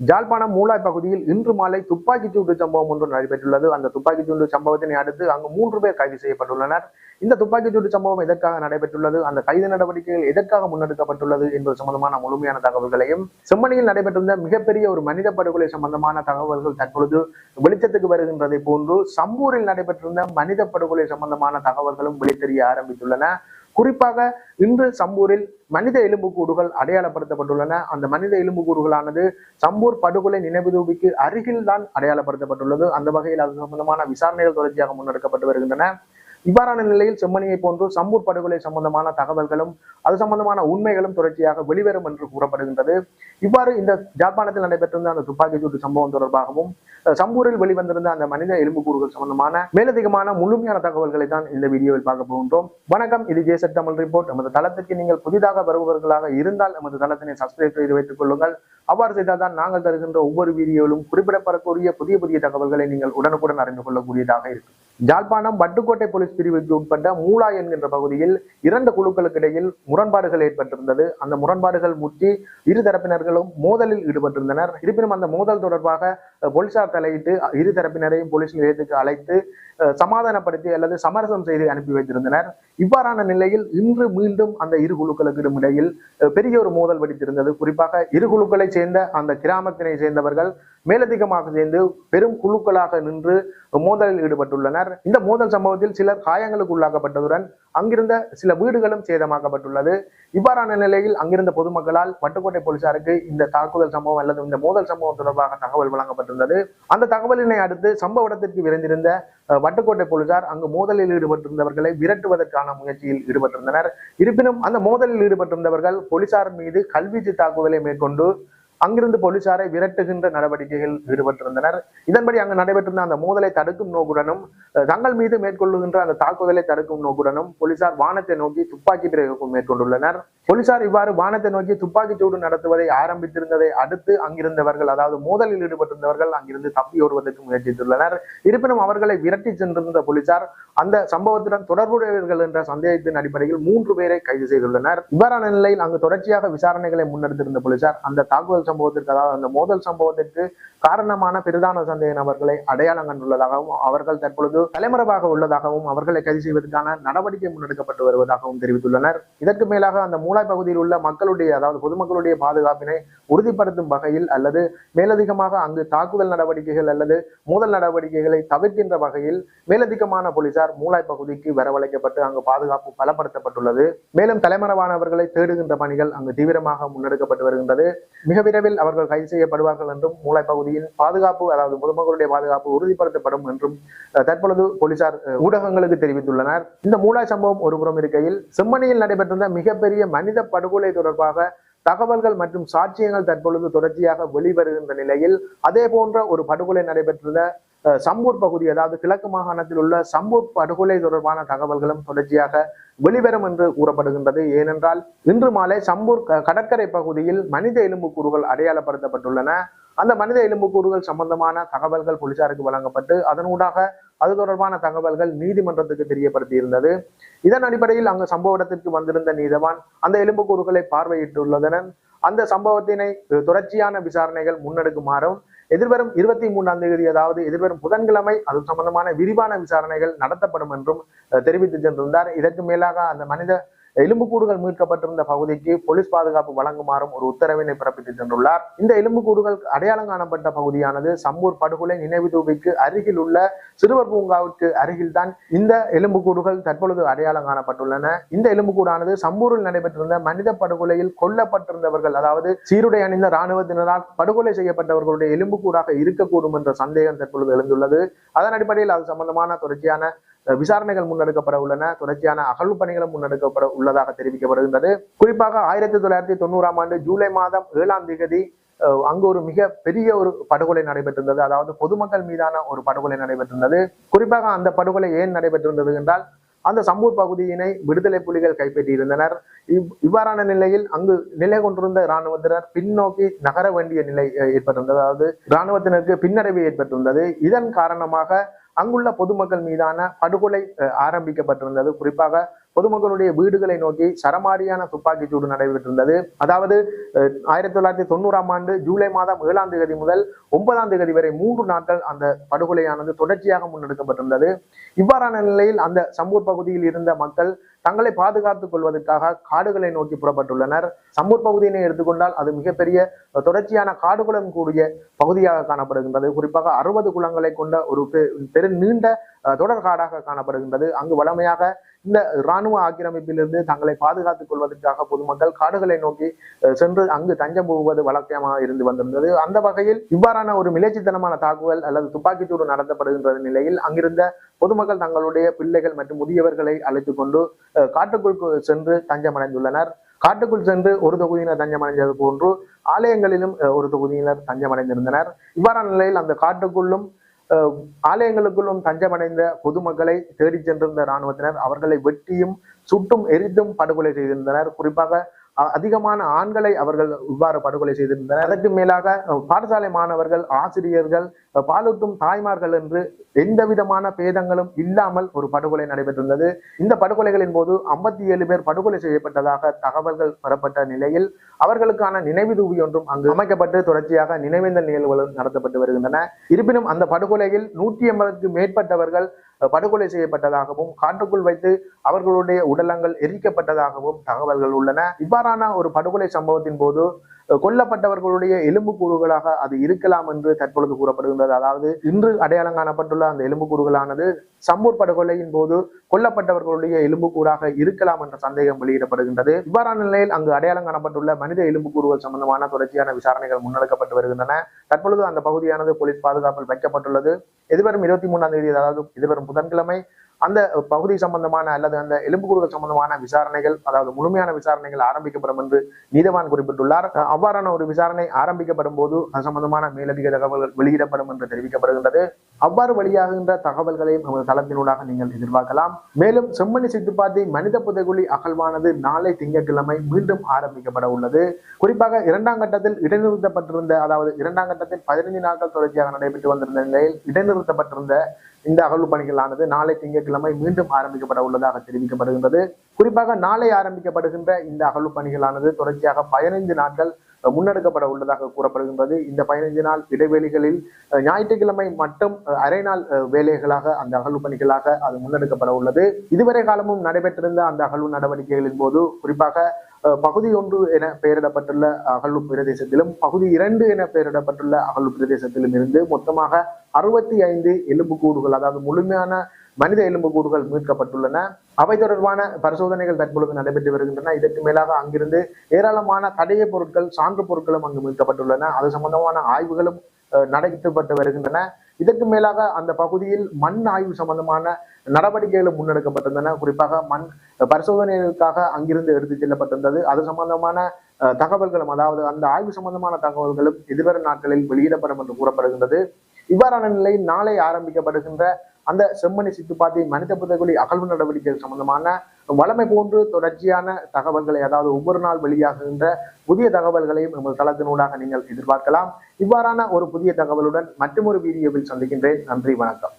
ஜாழ்ப்பாணம் மூலாய் பகுதியில் இன்று மாலை துப்பாக்கிச் சூடு சம்பவம் ஒன்று நடைபெற்றுள்ளது. அந்த துப்பாக்கிச் சூடு சம்பவத்தினை அடுத்து அங்கு மூன்று பேர் கைது செய்யப்பட்டுள்ளனர். இந்த துப்பாக்கிச் சூடு சம்பவம் எதற்காக நடைபெற்றுள்ளது? அந்த கைது நடவடிக்கைகள் எதற்காக முன்னெடுக்கப்பட்டுள்ளது என்பது சம்பந்தமான முழுமையான தகவல்களையும் செம்மணியில் நடைபெற்றிருந்த மிகப்பெரிய ஒரு மனித படுகொலை சம்பந்தமான தகவல்கள் தற்பொழுது வெளிச்சத்துக்கு வருகின்றதை போன்று சம்பூரில் நடைபெற்றிருந்த மனித படுகொலை சம்பந்தமான தகவல்களும் வெளித்தெரிய ஆரம்பித்துள்ளன. குறிப்பாக இன்று சம்பூரில் மனித எலும்புக்கூடுகள் அடையாளப்படுத்தப்பட்டுள்ளன. அந்த மனித எலும்புக்கூடுகளானது சம்பூர் படுகொலை நினைவு தூபிக்கு அருகில் தான் அடையாளப்படுத்தப்பட்டுள்ளது. அந்த வகையில் அது சம்பந்தமான விசாரணைகள் தொடர்ச்சியாக முன்னெடுக்கப்பட்டு வருகின்றன. இவ்வாறான நிலையில் செம்மணியை போன்று சம்பூர் படுகொலை சம்பந்தமான தகவல்களும் அது சம்பந்தமான உண்மைகளும் தொடர்ச்சியாக வெளிவரும் என்று கூறப்படுகின்றது. இவ்வாறு இந்த ஜாழ்ப்பாணத்தில் நடைபெற்றிருந்த அந்த துப்பாக்கி சூட்டு சம்பவம் தொடர்பாகவும் சம்பூரில் வெளிவந்திருந்த அந்த மனித எலும்புக்கூறுகள் சம்பந்தமான மேலதிகமான முழுமையான தகவல்களை தான் இந்த வீடியோவில் பார்க்க போகின்றோம். வணக்கம் இது ஜேசட் தமிழ் ரிப்போர்ட். நமது தளத்திற்கு நீங்கள் புதிதாக வருபவர்களாக இருந்தால் நமது தளத்தினை சப்ஸ்கிரைப் செய்து வைத்துக் கொள்ளுங்கள். அவ்வாறு செய்தால் தான் நாங்கள் தருகின்ற ஒவ்வொரு வீடியோவிலும் குறிப்பிடப்படக்கூடிய புதிய புதிய தகவல்களை நீங்கள் உடனுக்குடன் அறிந்து கொள்ளக்கூடியதாக இருக்கும். ஜாழ்ப்பாணம் வட்டுக்கோட்டை போலீஸ் பிரிவுக்கு உட்பட்ட மூலா என்கின்ற பகுதியில் இரண்டு குழுக்களுக்கு இடையில் முரண்பாடுகள் ஏற்பட்டிருந்தது. அந்த முரண்பாடுகள் முற்றி இரு தரப்பினர்களும் மோதலில் ஈடுபட்டிருந்தனர். இருப்பினும் அந்த மோதல் தொடர்பாக போலீசார் தலையிட்டு இரு தரப்பினரையும் போலீஸ் நிலையத்துக்கு அழைத்து சமாதானப்படுத்தி அல்லது சமரசம் செய்து அனுப்பி வைத்திருந்தனர். இவ்வாறான நிலையில் இன்று மீண்டும் அந்த இரு குழுக்களுக்கு இடையில் பெரிய ஒரு மோதல் வெடித்திருந்தது. குறிப்பாக இரு குழுக்களை சேர்ந்த அந்த கிராமத்தினை சேர்ந்தவர்கள் மேலதிகமாக சேர்ந்து பெரும் குழுக்களாக நின்று மோதலில் ஈடுபட்டுள்ளனர். இந்த மோதல் சம்பவத்தில் சிலர் காயங்களுக்கு உள்ளாக்கப்பட்டதுடன் அங்கிருந்த சில வீடுகளும் சேதமாக்கப்பட்டுள்ளது. இவ்வாறான நிலையில் அங்கிருந்த பொதுமக்களால் வட்டுக்கோட்டை போலீசாருக்கு இந்த தாக்குதல் சம்பவம் அல்லது இந்த மோதல் சம்பவம் தொடர்பாக தகவல் வழங்கப்பட்டிருந்தது. அந்த தகவலினை அடுத்து சம்பவ இடத்திற்கு விரைந்திருந்த வட்டுக்கோட்டை போலீசார் அங்கு மோதலில் ஈடுபட்டிருந்தவர்களை விரட்டுவதற்கான முயற்சியில் ஈடுபட்டிருந்தனர். இருப்பினும் அந்த மோதலில் ஈடுபட்டிருந்தவர்கள் போலீசார் மீது கல்வீச்சு தாக்குதலை மேற்கொண்டு அங்கிருந்து போலீசாரை விரட்டுகின்ற நடவடிக்கைகள் ஈடுபட்டிருந்தனர். இதன்படி அங்கு நடைபெற்றிருந்த அந்த மோதலை தடுக்கும் நோக்குடனும் தங்கள் மீது மேற்கொள்ளுகின்ற அந்த தாக்குதலை தடுக்கும் நோக்குடனும் போலீசார் வானத்தை நோக்கி துப்பாக்கி பிரயோகம் மேற்கொண்டுள்ளனர். போலீசார் இவ்வாறு வானத்தை நோக்கி துப்பாக்கி சூடு நடத்துவதை ஆரம்பித்திருந்ததை அடுத்து அங்கிருந்தவர்கள் அதாவது மோதலில் ஈடுபட்டிருந்தவர்கள் அங்கிருந்து தப்பி ஓடுவதற்கு முயற்சித்துள்ளனர். இருப்பினும் அவர்களை விரட்டி சென்றிருந்த போலீசார் அந்த சம்பவத்துடன் தொடர்புடையவர்கள் என்ற சந்தேகத்தின் அடிப்படையில் மூன்று பேரை கைது செய்துள்ளனர். இவ்வாறான நிலையில் அங்கு தொடர்ச்சியாக விசாரணைகளை முன்னெடுத்திருந்த போலீசார் அந்த தாக்குதல் சம்பவத்திற்கு அதாவது அந்த மோதல் சம்பவத்திற்கு காரணமான பிரதான சந்தேக நபர்களை அடையாளம் கண்டுள்ளதாகவும் அவர்கள் தற்பொழுது தலைமறைவாக உள்ளதாகவும் அவர்களை கைது செய்வதற்கான நடவடிக்கை முன்னெடுக்கப்பட்டு வருவதாகவும் தெரிவித்துள்ளனர். இதற்கு மேலாக அந்த மூலாய் பகுதியில் உள்ள மக்களுடைய அதாவது பொதுமக்களுடைய பாதுகாப்பினை உறுதிப்படுத்தும் வகையில் அல்லது மேலதிகமாக அங்கு தாக்குதல் நடவடிக்கைகள் அல்லது மோதல் நடவடிக்கைகளை தவிர்க்கின்ற வகையில் மேலதிகமான போலீசார் மூலாய் பகுதிக்கு வரவழைக்கப்பட்டு அங்கு பாதுகாப்பு பலப்படுத்தப்பட்டுள்ளது. மேலும் தலைமறைவானவர்களை தேடுகின்ற பணிகள் அங்கு தீவிரமாக முன்னெடுக்கப்பட்டு வருகின்றது. மிக விரைவில் அவர்கள் கைது செய்யப்படுவார்கள் என்றும் மூளை பகுதியின் பாதுகாப்பு அதாவது பொதுமக்களுடைய பாதுகாப்பு உறுதிப்படுத்தப்படும் என்றும் தற்பொழுது போலீசார் ஊடகங்களுக்கு தெரிவித்துள்ளனர். இந்த மூளை சம்பவம் ஒருபுறம் இருக்கையில் செம்மணியில் நடைபெற்றிருந்த மிகப்பெரிய மனித படுகொலை தொடர்பாக தகவல்கள் மற்றும் சாட்சியங்கள் தற்பொழுது தொடர்ச்சியாக வெளிவருகின்ற நிலையில் அதே போன்ற ஒரு படுகொலை நடைபெற்றுள்ள சம்பூர் பகுதி அதாவது கிழக்கு மாகாணத்தில் உள்ள சம்பூர் படுகொலை தொடர்பான தகவல்களும் தொடர்ச்சியாக வெளிவரும் என்று கூறப்படுகின்றது. ஏனென்றால் இன்று மாலை சம்பூர் க- கடற்கரை பகுதியில் மனித எலும்புக்கூறுகள் அடையாளப்படுத்தப்பட்டுள்ளன. அந்த மனித எலும்புக்கூறுகள் சம்பந்தமான தகவல்கள் போலீசாருக்கு வழங்கப்பட்டு அதனூடாக அது தொடர்பான தகவல்கள் நீதிமன்றத்துக்கு தெரியப்படுத்தி இருந்தது இதன் அடிப்படையில் அங்கு சம்பவ இடத்திற்கு வந்திருந்த நீதவான் அந்த எலும்புக்கூறுகளை பார்வையிட்டுள்ளதுடன் அந்த சம்பவத்தினை தொடர்ச்சியான விசாரணைகள் முன்னெடுக்குமாறும் எதிர்வரும் இருபத்தி மூன்றாம் தேதி அதாவது எதிர்வரும் புதன்கிழமை அது சம்பந்தமான விரிவான விசாரணைகள் நடத்தப்படும் என்றும் தெரிவித்து சென்றிருந்தார். இதற்கு மேலாக அந்த மனித எலும்புக்கூடுகள் மீட்கப்பட்டிருந்த பகுதிக்கு போலீஸ் பாதுகாப்பு வழங்குமாறும் ஒரு உத்தரவினை பிறப்பித்து சென்றுள்ளார். இந்த எலும்புக்கூடுகள் அடையாளம் காணப்பட்ட பகுதியானது சம்பூர் படுகொலை நினைவு தூபிக்கு அருகில் உள்ள சிறுவர் பூங்காவுக்கு அருகில்தான் இந்த எலும்புக்கூடுகள் தற்பொழுது அடையாளம் காணப்பட்டுள்ளன. இந்த எலும்புக்கூடானது சம்பூரில் நடைபெற்றிருந்த மனித படுகொலையில் கொல்லப்பட்டிருந்தவர்கள் அதாவது சீருடை அணிந்த இராணுவத்தினரால் படுகொலை செய்யப்பட்டவர்களுடைய எலும்புக்கூடாக இருக்கக்கூடும் என்ற சந்தேகம் தற்பொழுது எழுந்துள்ளது. அதன் அடிப்படையில் அது சம்பந்தமான தொடர்ச்சியான விசாரணைகள் முன்னெடுக்கப்பட உள்ளன. தொடர்ச்சியான அகழ்வு பணிகளும் முன்னெடுக்கப்பட உள்ளதாக தெரிவிக்கப்படுகின்றது. குறிப்பாக ஆயிரத்தி தொள்ளாயிரத்தி தொண்ணூறாம் ஆண்டு ஜூலை மாதம் ஏழாம் தேதி அங்கு ஒரு மிக பெரிய ஒரு படுகொலை நடைபெற்றிருந்தது. அதாவது பொதுமக்கள் மீதான ஒரு படுகொலை நடைபெற்றிருந்தது. குறிப்பாக அந்த படுகொலை ஏன் நடைபெற்றிருந்தது என்றால் அந்த சம்பூர் பகுதியினை விடுதலை புலிகள் கைப்பற்றியிருந்தனர். இவ் இவ்வாறான நிலையில் அங்கு நிலை கொண்டிருந்த இராணுவத்தினர் பின்னோக்கி நகர வேண்டிய நிலை ஏற்பட்டிருந்தது. அதாவது இராணுவத்தினருக்கு பின்னடைவு ஏற்பட்டிருந்தது. இதன் காரணமாக அங்குள்ள பொதுமக்கள் மீதான படுகொலை ஆரம்பிக்கப்பட்டிருந்தது. குறிப்பாக பொதுமக்களுடைய வீடுகளை நோக்கி சரமாரியான துப்பாக்கிச் சூடு நடைபெற்றிருந்தது. அதாவது ஆயிரத்தி தொள்ளாயிரத்தி தொண்ணூறாம் ஆண்டு ஜூலை மாதம் ஏழாம் தேதி முதல் ஒன்பதாம் தேதி வரை மூன்று நாட்கள் அந்த படுகொலையானது தொடர்ச்சியாக முன்னெடுக்கப்பட்டிருந்தது. இவ்வாறான நிலையில் அந்த சம்பூர் பகுதியில் இருந்த மக்கள் தங்களை பாதுகாத்துக் கொள்வதற்காக காடுகளை நோக்கி புறப்பட்டுள்ளனர். சம்பூர் பகுதியினை எடுத்துக்கொண்டால் அது மிகப்பெரிய தொடர்ச்சியான காடுகளும் கூடிய பகுதியாக காணப்படுகின்றது. குறிப்பாக அறுபது குளங்களை கொண்ட ஒரு பெரு நீண்ட தொடர் காடாக காணப்படுகின்றது. அங்கு வளமையாக இந்த இராணுவ ஆக்கிரமிப்பிலிருந்து தங்களை பாதுகாத்துக் கொள்வதற்காக பொதுமக்கள் காடுகளை நோக்கி சென்று அங்கு தஞ்சம் போவது வழக்கமாக இருந்து வந்திருந்தது. அந்த வகையில் இவ்வாறான ஒரு மிலேச்சித்தனமான தாக்குதல் அல்லது துப்பாக்கிச்சூடு நடத்தப்படுகின்ற நிலையில் அங்கிருந்த பொதுமக்கள் தங்களுடைய பிள்ளைகள் மற்றும் முதியவர்களை அழைத்துக் கொண்டு காட்டுக்குள் சென்று தஞ்சமடைந்துள்ளனர். காட்டுக்குள் சென்று ஒரு தொகுதியினர் தஞ்சமடைந்தது போன்று ஆலயங்களிலும் ஒரு தொகுதியினர் தஞ்சமடைந்திருந்தனர். இவ்வாறான நிலையில் அந்த காட்டுக்குள்ளும் ஆலயங்களுக்குள்ளும் தஞ்சமடைந்த பொதுமக்களை தேடிச் சென்றிருந்த இராணுவத்தினர் அவர்களை வெட்டியும் சுட்டும் எரித்தும் படுகொலை செய்திருந்தனர். குறிப்பாக அதிகமான ஆண்களை அவர்கள் இவ்வாறு படுகொலை செய்திருந்தனர். அதற்கு மேலாக பாடசாலை மாணவர்கள் ஆசிரியர்கள் பாலூட்டும் தாய்மார்கள் என்று எந்த விதமான பேதங்களும் இல்லாமல் ஒரு படுகொலை நடைபெற்றிருந்தது இந்த படுகொலைகளின் போது ஐம்பத்தி ஏழு பேர் படுகொலை செய்யப்பட்டதாக தகவல்கள் பெறப்பட்ட நிலையில் அவர்களுக்கான நினைவு தூவி ஒன்றும் அங்கு அமைக்கப்பட்டு தொடர்ச்சியாக நினைவேந்தல் நிகழ்வுகளும் நடத்தப்பட்டு வருகின்றன. இருப்பினும் அந்த படுகொலையில் நூற்றி எண்பதுக்கு மேற்பட்டவர்கள் படுகொலை செய்யப்பட்டதாகவும் காட்டுக்குள் வைத்து அவர்களுடைய உடலங்கள் எரிக்கப்பட்டதாகவும் தகவல்கள் உள்ளன. இவ்வாறான ஒரு படுகொலை சம்பவத்தின் போது கொல்லப்பட்டவர்களுடைய எலும்பு கூறுகளாக அது இருக்கலாம் என்று தற்பொழுது கூறப்படுகின்றது. அதாவது இன்று அடையாளம் காணப்பட்டுள்ள அந்த எலும்புக்கூறுகளானது சம்பூர் படுகொலையின் போது கொல்லப்பட்டவர்களுடைய எலும்புக்கூறாக இருக்கலாம் என்ற சந்தேகம் வெளியிடப்படுகின்றது. இவ்வாறான நிலையில் அங்கு அடையாளம் காணப்பட்டுள்ள மனித எலும்புக்கூறுகள் சம்பந்தமான தொடர்ச்சியான விசாரணைகள் முன்னெடுக்கப்பட்டு வருகின்றன. தற்பொழுது அந்த பகுதியானது போலீஸ் பாதுகாப்பில் வைக்கப்பட்டுள்ளது. எதிர்வரும் இருபத்தி மூன்றாம் தேதி அதாவது எதிர்வரும் புதன்கிழமை அந்த பகுதி சம்பந்தமான அல்லது அந்த எலும்புக்கூறுகள் சம்பந்தமான விசாரணைகள் அதாவது முழுமையான விசாரணைகள் ஆரம்பிக்கப்படும் என்று நீதவான் குறிப்பிட்டுள்ளார். அவ்வாறான ஒரு விசாரணை ஆரம்பிக்கப்படும் போது அது சம்பந்தமான மேலதிக தகவல்கள் வெளியிடப்படும் என்று தெரிவிக்கப்படுகின்றது. அவ்வாறு வெளியாகின்ற தகவல்களையும் நமது தளத்தினூடாக நீங்கள் எதிர்பார்க்கலாம். மேலும் செம்மணி சித்துப்பாத்தி மனித புதைகுழி அகழ்வானது நாளை திங்கட்கிழமை மீண்டும் ஆரம்பிக்கப்பட உள்ளது. குறிப்பாக இரண்டாம் கட்டத்தில் இடைநிறுத்தப்பட்டிருந்த அதாவது இரண்டாம் கட்டத்தில் பதினைந்து நாட்கள் தொடர்ச்சியாக நடைபெற்று வந்திருந்த நிலையில் இடைநிறுத்தப்பட்டிருந்த இந்த அகழ்வு பணிகளானது நாளை திங்கட்கிழமை மீண்டும் ஆரம்பிக்கப்பட உள்ளதாக தெரிவிக்கப்படுகின்றது. குறிப்பாக நாளை ஆரம்பிக்கப்படுகின்ற இந்த அகழ்வு பணிகளானது தொடர்ச்சியாக பதினைந்து நாட்கள் முன்னெடுக்கப்பட உள்ளதாக கூறப்படுகின்றது. இந்த பதினைந்து நாள் இடைவெளிகளில் ஞாயிற்றுக்கிழமை மட்டும் அரை நாள் அஹ், வேலைகளாக அந்த அகழ்வு பணிகளாக அது முன்னெடுக்கப்பட உள்ளது. இதுவரை காலமும் நடைபெற்றிருந்த அந்த அகழ்வு நடவடிக்கைகளின் போது குறிப்பாக பகுதி ஒன்று என பெயரிடப்பட்டுள்ள அகழ்வு பிரதேசத்திலும் பகுதி இரண்டு என பெயரிடப்பட்டுள்ள அகழ்வு பிரதேசத்திலும் இருந்து மொத்தமாக அறுபத்தி ஐந்து எலும்புக்கூடுகள் அதாவது முழுமையான மனித எலும்புக்கூடுகள் மீட்கப்பட்டுள்ளன. அவை தொடர்பான பரிசோதனைகள் தற்பொழுது நடைபெற்று வருகின்றன. இதற்கு மேலாக அங்கிருந்து ஏராளமான தடைய பொருட்கள் சான்று பொருட்களும் அங்கு மீட்கப்பட்டுள்ளன. அது சம்பந்தமான ஆய்வுகளும் அஹ், நடைபெற்றப்பட்டு வருகின்றன. இதற்கு மேலாக அந்த பகுதியில் மண் ஆய்வு சம்பந்தமான நடவடிக்கைகளும் முன்னெடுக்கப்பட்டிருந்தன. குறிப்பாக மண் பரிசோதனைகளுக்காக அங்கிருந்து எடுத்துச் செல்லப்பட்டிருந்தது. அது சம்பந்தமான தகவல்களும் அதாவது அந்த ஆய்வு சம்பந்தமான தகவல்களும் எதிர்வரும் நாட்களில் வெளியிடப்படும் என்று கூறப்படுகின்றது. இவ்வாறான நிலையில் நாளை ஆரம்பிக்கப்படுகின்ற அந்த செம்மணி சித்துப்பாத்தி மனித புதகுலி அகழ்வு நடவடிக்கைகள் சம்பந்தமான வளமை போன்று தொடர்ச்சியான தகவல்களை அதாவது ஒவ்வொரு நாள் வெளியாகுகின்ற புதிய தகவல்களையும் எமது தளத்தினூடாக நீங்கள் எதிர்பார்க்கலாம். இவ்வாறான ஒரு புதிய தகவலுடன் மற்றொரு வீடியோவில் சந்திக்கின்றேன். நன்றி வணக்கம்.